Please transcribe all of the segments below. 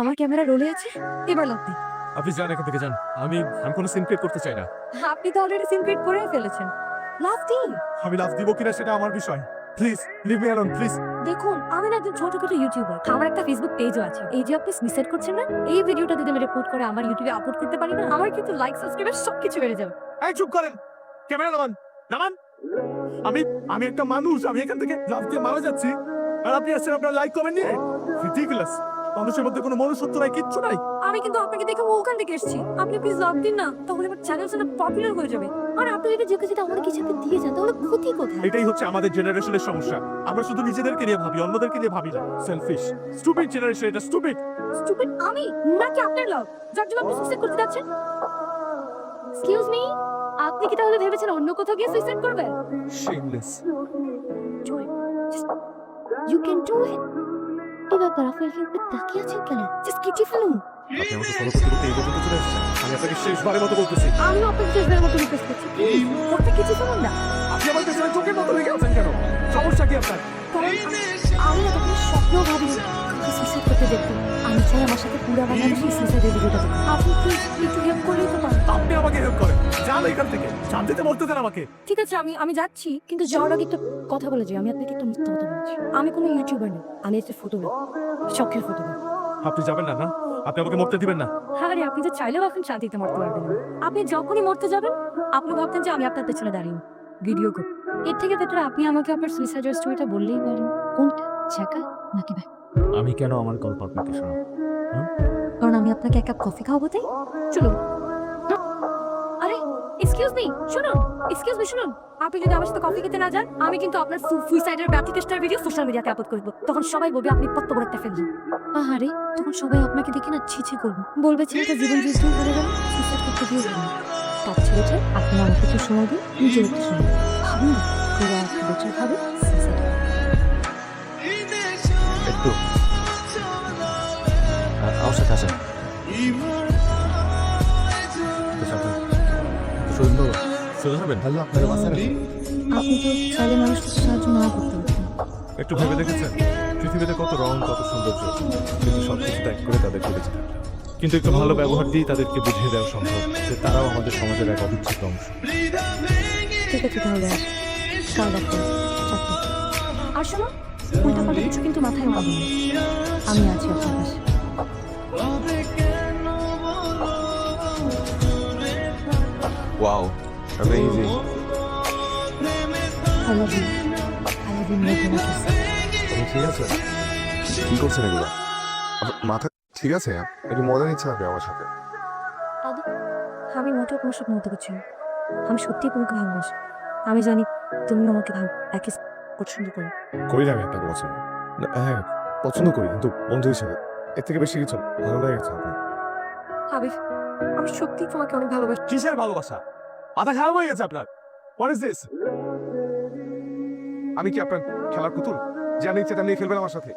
আমার ক্যামেরা রোলে আছে এবার দিন। আপনি যান এখান থেকে যান। আমি আমি কোনো সিন ক্রিয়েট করতে চাই না। আপনি তো অলরেডি সিন ক্রিয়েট করে ফেলেছেন। লাভ দিন? আমি লাভ দিব কিনা সেটা আমার বিষয়। Please leave me alone please দেখুন আমি না একজন ছোটখাটো ইউটিউবার আমার একটা ফেসবুক পেজও আছে। এই যে আপনি সুইসাইড করছেন না এই ভিডিওটা যদি আমি রেকর্ড করে আমার ইউটিউবে আপলোড করতে পারি না আমার কিন্তু লাইক সাবস্ক্রাইবার সব কিছু বেড়ে যাবে। এই চুপ করেন। ক্যামেরা নামান। নামান। আমি আমি একটা মানুষ আমি এখান থেকে লাভ দিয়ে মারা যাচ্ছি। আর আপনি আসছেন আপনার লাইক কমেন্ট নিয়ে? রিডিকুলাস মানুষের মধ্যে কোনো মনুষ্যত্ব নাই কিচ্ছু নাই। আমি কিন্তু আপনাকে দেখে ওখান থেকে এসেছি। আপনি প্লিজ লাভ দিন না তাহলে আমার চ্যানেল না পপুলার হয়ে যাবে। আর আপনি যদি যে কিছুটা আমাকে কিছু একটা দিয়ে যান তাহলে ক্ষতি কোথায়? এটাই হচ্ছে আমাদের জেনারেশনের সমস্যা। আমরা শুধু নিজেদেরকে নিয়ে ভাবি অন্যদেরকে নিয়ে ভাবি না। সেলফিশ স্টুপিড জেনারেশন এটা স্টুপিড স্টুপিড আমি? নাকি আপনার লাভ যার জন্য আপনি সুইসাইড করতে যাচ্ছেন? এক্সকিউজ মি আপনি কি তাহলে ভেবেছেন অন্য কোথাও গিয়ে সুইসাইড করবেন? Shameless you can do it কি ব্যাপার আপনার ফেসবুক তাকিয়ে আছেন কেন? জাস্ট কেটে ফেলুন আপনি আমাকে ফলো করতে করতে এই পর্যন্ত চলে আমি আপনাকে শেষবারের মতো বলতেছি। আমি আপনাকে শেষবারের মতো রিকোয়েস্ট করছি। প্লিজ করতে কিছু শুনুন না। আপনি আমার পেছনে চোখের মতো লেগে আছেন কেন? সমস্যা কি আপনার? কারণ আমি- না তখন স্বপ্নেও ভাবিনি কাউকে সুইসাইড করতে দেখব আমি চাই আমার সাথে পুরো বাংলাদেশ এই সুইসাইডের ভিডিওটা আপনি প্লিজ একটু হেল্প করলেই তো পারেন আপনি আমাকে হেল্প করেন। যান এখান থেকে। শান্তিতে মরতে দেন আমাকে। ঠিক আছে আমি আমি যাচ্ছি কিন্তু যাওয়ার আগে একটা কথা বলে যাই আমি আপনাকে একটা মিথ্যা কথা বলছি। আমি কোনো ইউটিউবার না আমি একটা ফটোগ্রাফ শখের ফটোগ্রাফ আপনি যাবেন না না? আপনি আমাকে মরতে দিবেন না? আরে আপনি তো চাইলেও এখন শান্তিতে মরতে পারবেন না। আপনি যখনই মরতে যাবেন আপনি ভাবতেন যে আমি আপনার পেছনে দাঁড়িয়ে ভিডিও করি এর থেকে বেটার আপনি আমাকে আপনার সুইসাইডের স্টোরিটা বললেই পারেন। কোনটা ছেঁকা নাকি ব্যাক আমি কেন আমার গল্প আপনাকে শোনাবো? কারণ আমি আপনাকে এক কাপ কফি খাওয়াবো তাই। চলুন আরে এক্সকিউজ মি শুনুন এক্সকিউজ মি শুনুন। আপনি যদি আমার সাথে কফি খেতে না যান আমি কিন্তু আপনার সুইসাইডের ব্যর্থ চেষ্টার ভিডিও সোশ্যাল মিডিয়াতে আপলোড করব। তখন সবাই বলবে আপনি কত বড় একটা ফেলবেন আহারে তখন সবাই আপনাকে দেখে না ছি ছি করবে। বলবে ছেলেটা জীবন যুদ্ধ করে গেল সুইসাইড করতে গিয়ে গেল। তার ছেলেটা আপনি আমাকে একটু সময় দিন নিজের একটু সময় ভাবুন পুরো এক বছর ভাবে সুইসাইড একটু। আমার সাথে আসেন। সোজা হবেন ভালো আপনার বাসায় আপনি তো চাইলে মানুষটাকে সাহায্য না করতে পারতেন। একটু ভেবে দেখেছেন? পৃথিবীতে কত রং কত সৌন্দর্য। কিন্তু সব কিছু ত্যাগ করে হয়। কিন্তু একটু ভালো ব্যবহার দিয়ে তাদেরকে বুঝিয়ে দেওয়া সম্ভব যে তারাও আমাদের সমাজের এক অবিচ্ছেদ্য অংশ। ঠিক আছে তাহলে। কাল চারটে আর শোনো উল্টা পাল্টা কিছু কিন্তু মাথায় পাবো না। আমি আছি আপনার পাশে। Wow, amazing. I love you I love you more than আপনি ঠিক আছে কি করছেন এগুলো মাথা ঠিক আছে একটু মজা নিচ্ছে হবে আমার সাথে আমি মোটেও কোনো স্বপ্ন হতে পারছি আমি সত্যিই তোমাকে ভালোবাসি আমি জানি তুমি আমাকে ভালো একই পছন্দ করো করি না আমি আপনাকে পছন্দ হ্যাঁ পছন্দ করি কিন্তু বন্ধু হিসেবে এর থেকে বেশি কিছু ভালো লাগে গেছে আপনার আবির আমি সত্যিই তোমাকে অনেক ভালোবাসি কিসের ভালোবাসা মাথা খারাপ হয়ে গেছে আপনার। হোয়াট ইজ দিস আমি কি আপনার খেলার পুতুল? জানি ইচ্ছে তেমনি খেলবেন আমার সাথে।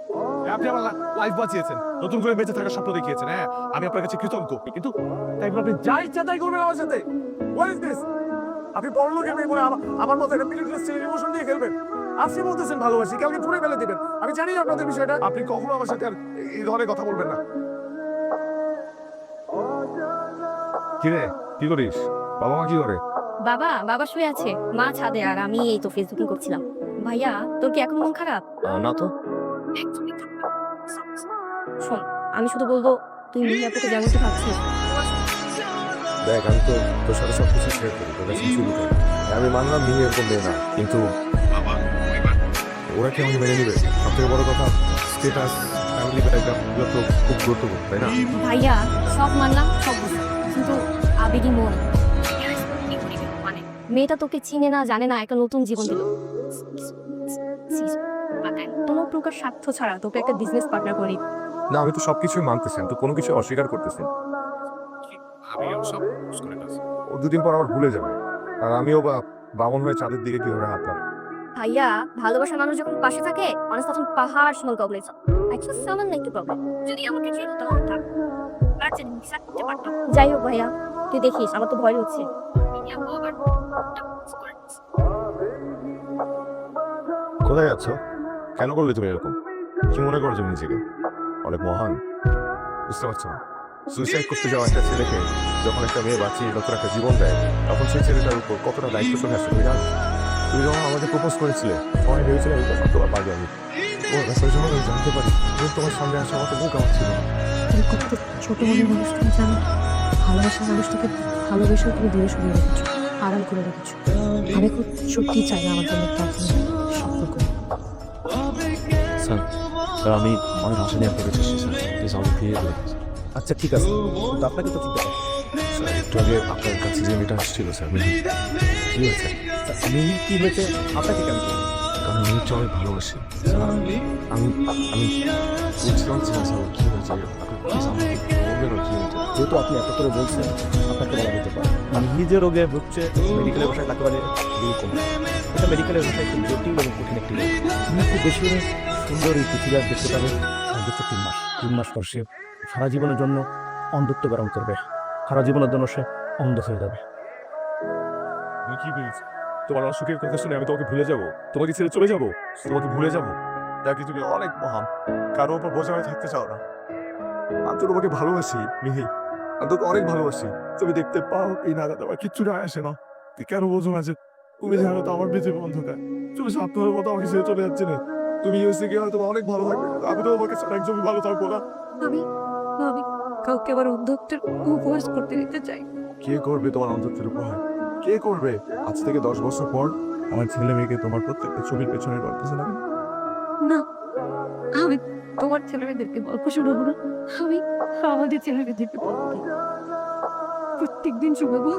আপনি আমার লাইফ বাঁচিয়েছেন। নতুন করে বেঁচে থাকার স্বপ্ন দেখিয়েছেন। হ্যাঁ আমি আপনার কাছে কৃতজ্ঞ। কিন্তু তাই আপনি যা ইচ্ছা তাই করবেন আমার সাথে। হোয়াট ইজ দিস আপনি পড়ালোকের মেয়ে বলে আমার- আমার মতো একটা মিডল ক্লাস ছেলের ইমোশন দিয়ে খেলবেন? আপনি বলতেছেন ভালোবাসি কাউকে ছুড়ে ফেলে দিবেন। আমি জানি না আপনাদের বিষয়টা। আপনি কখনো আমার সাথে আর এই ধরনের কথা বলবেন না। কি রে কি করিস? বাবা মা কি করে? বাবা বাবা শুয়ে আছে। মা ছাদে আর আমি এই তো ফেসবুকিং করছিলাম। ভাইয়া তোর কি এখন মন খারাপ? না তো। শোন আমি শুধু বলব তুই মিহিয়াপুকে যেমনটি ভাবছিস। দেখ আমি তো তোর সাথে সব কিছু শেয়ার করি তোর কাছে কিছু লুকাই আমি মানলাম মিহি এরকম মেয়ে না কিন্তু ওরা কি আমাকে মেনে নিবে? সব থেকে বড় কথা স্টেটাস ফ্যামিলি ব্যাকগ্রাউন্ড এগুলো তো খুব গুরুত্বপূর্ণ তাই না? ভাইয়া সব মানলাম সব বুঝলাম। কিন্তু আবেগী মন মানে মেয়েটা তোকে চিনে না জানে না একটা নতুন জীবন দিল। কোনো প্রকার স্বার্থ ছাড়া তোকে একটা বিজনেস পার্টনার করি না আমি তো সবকিছুই মানতেছি আমি তো কোনো কিছু অস্বীকার করতেছি না। আমি ও দুদিন পর আবার ভুলে যাবে। আর আমিও বা বামন হয়ে চাঁদের দিকে কীভাবে হাত লাগাবো ভাইয়া ভালোবাসার মানুষ যখন পাশে থাকে মানুষ তখন পাহাড় সমান কবলে আচ্ছা সামান্য একটু প্রবলেম যদি আমাকে ছেড়ে থাক যাই হোক ভাইয়া তুই দেখিস আমার তো ভয় হচ্ছে। কোথায় যাচ্ছ? কেন করলে তুমি এরকম? কি মনে করছ নিজেকে? অনেক মহান। বুঝতে পারছ না? সুইসাইড করতে যাওয়া একটা ছেলেকে যখন একটা মেয়ে বাঁচিয়ে নতুন একটা জীবন দেয়, তখন সেই ছেলেটার উপর কতটা দায়িত্ব চলে আসে তুমি জানো? তুমি যখন আমাকে প্রপোজ করেছিলে সবাই ভেবেছিলে আমি কথা তোমার পারবে আমি তোমার কাছে যখন আমি জানতে পারি। এবং তোমার সামনে আসা মতো মুখ আমার ছিল না। তুমি ছোট মনের মানুষ তুমি জানো? ভালোবাসার মানুষটাকে ভালোবেসেও তুমি দূরে সরিয়ে রেখেছো আড়াল করে রেখেছো। আমি খুব সত্যি চাই না আমার জন্য সম্পর্ক স্যার স্যার আমি অনেক আশা নিয়ে আপনার কাছে স্যার। প্লিজ আমাকে ফিরিয়ে দেবেন আচ্ছা ঠিক আছে। কিন্তু আপনাকে তো চিন্তা স্যার একটু আগে আপনার কাছে যে মেয়েটা আসছিল স্যার কি হয়েছে কি হয়েছে? আপনাকে কেন কারণ আমি হচ্ছে অনেক ভালোবাসি। স্যার, আমি আমি বুঝলাম ছিলাম স্যার কি হয়েছে। না যেহেতু আপনি এত করে বলছেন আপনাকে যে রোগে ভুগছে মেডিকেলের ভাষায় তাকে বলে গ্লুকোমা এটা মেডিকেলের ভাষায় খুব জটিল এবং কঠিন একটি রোগ। তুমি খুব বেশি হলে সুন্দর এই পৃথিবী আর দেখতে পাবে সর্বোচ্চ তিন মাস তিন মাস পর সে সারা জীবনের জন্য অন্ধত্ব বরণ করবে। সারা জীবনের জন্য সে অন্ধ হয়ে যাবে। তুমি কি বলছো তোমার অসুখের কথা শুনে আমি তোমাকে ভুলে যাব। তোমাকে ছেড়ে চলে যাব তোমাকে ভুলে যাব। দেখি তুমি অনেক মহান। কারও উপর বোঝা হয়ে থাকতে চাও না। আমি তো তোমাকে ভালোবাসি মিহি। আমি তোকে অনেক ভালোবাসি। তুমি দেখতে পাও কি না আমার কিচ্ছু যায় আসে না। তুই কেন বোঝো না যে তুমি জানো তো আমার বেঁচে অন্ধকার তুমি সাপ্তাহের মতো আমাকে ছেড়ে চলে যাচ্ছে না তুমি ইউসি গিয়ে হয়তো অনেক ভালো থাকবে আমি তো তোমাকে ছাড়া একদমই ভালো থাকব না। আমি আমি কাউকে আবার অন্ধত্বের উপহাস করতে দিতে চাই। কে করবে তোমার অন্তর্থের উপহার কে করবে? আজ থেকে দশ বছর পর আমার ছেলে মেয়েকে তোমার প্রত্যেকটা ছবির পেছনে গল্প শোনাবে। না আমি তোমার ছেলে মেয়েদেরকে গল্প শোনাবো না। আমি আমাদের ছেলে মেয়েদেরকে বলব। প্রত্যেকদিন শোনাবো